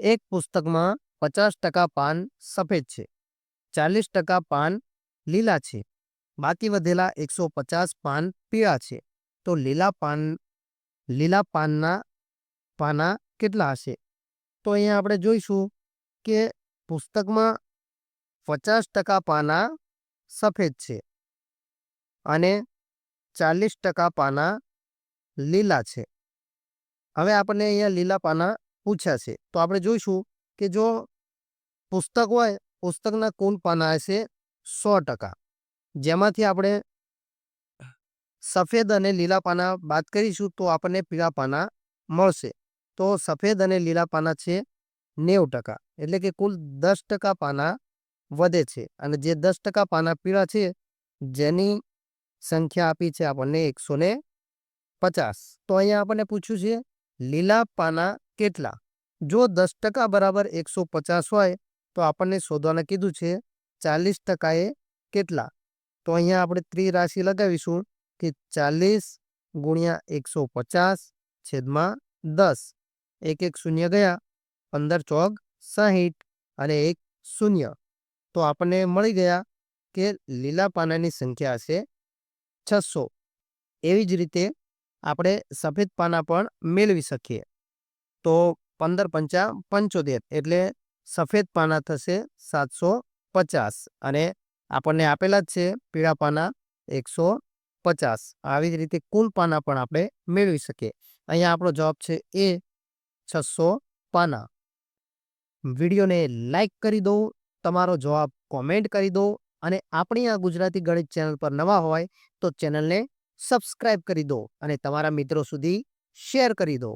એક પુસ્તકમાં પચાસ ટકા પાન સફેદ છે, ચાલીસ ટકા પાન લીલા છે, બાકી વધેલા એકસો પચાસ પાન પીળા છે. તો લીલા પાન, લીલા પાનના પાના કેટલા હશે? તો અહીંયા આપણે જોઈશું કે પુસ્તકમાં પચાસ ટકા પાના સફેદ છે અને ચાલીસ ટકા પાના લીલા છે. હવે આપણને અહીંયા લીલા પાના પૂછ્યા છે. તો આપણે જોઈશું કે જો પુસ્તક હોય, પુસ્તકના કુલ પાના હશે સો ટકા. જેમાંથી આપણે સફેદ અને લીલા પાના બાદ કરીશું તો આપણને પીળા પાના મળશે. તો સફેદ અને લીલા પાના છે નેવું ટકા. એટલે કે કુલ દસ ટકા પાના વધે છે. અને જે દસ ટકા પાના પીળા છે, જેની સંખ્યા આપી છે આપણને એકસો પચાસ. તો અહીંયા આપણને પૂછ્યું છે, લીલા પાના કેટલા? જો દસ ટકા બરાબર એકસો પચાસ હોય, તો આપણને શોધવાને કીધું છે ચાલીસ ટકાએ કેટલા? તો અહીંયા આપણે ત્રિરાશિ લગાવીશું કે ચાલીસ ગુણ્યા એકસો પચાસ છેદમાં દસ. એક એક શૂન્ય ગયા, પંદર ચોક સાહીઠ અને એક શૂન્ય. તો આપણને મળી ગયા કે લીલા પાનાની સંખ્યા હશે છસો. એવી જ રીતે આપણે સફેદ પાના પણ મેળવી શકીએ. તો પંદર પંચા પંચોતેર એટલે સફેદ પાના થશે સાતસો પચાસ. અને આપણને આપેલા જ છે પીળા પાના એકસો પચાસ. આવી જ રીતે કુલ પાના પણ આપણે મેળવી શકીએ. અહીંયા આપણો જવાબ છે એ છસો પાના. વિડીયોને લાઈક કરી દો, તમારો જવાબ કોમેન્ટ કરી દો અને આપણી આ ગુજરાતી ગણિત ચેનલ પર નવા હોય તો ચેનલને સબસ્ક્રાઈબ કરી દો અને તમારા મિત્રો સુધી શેર કરી દો.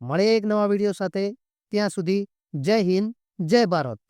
મળે એક નવા વીડિયો સાથે. ત્યાં સુધી જય હિન્દ જય ભારત.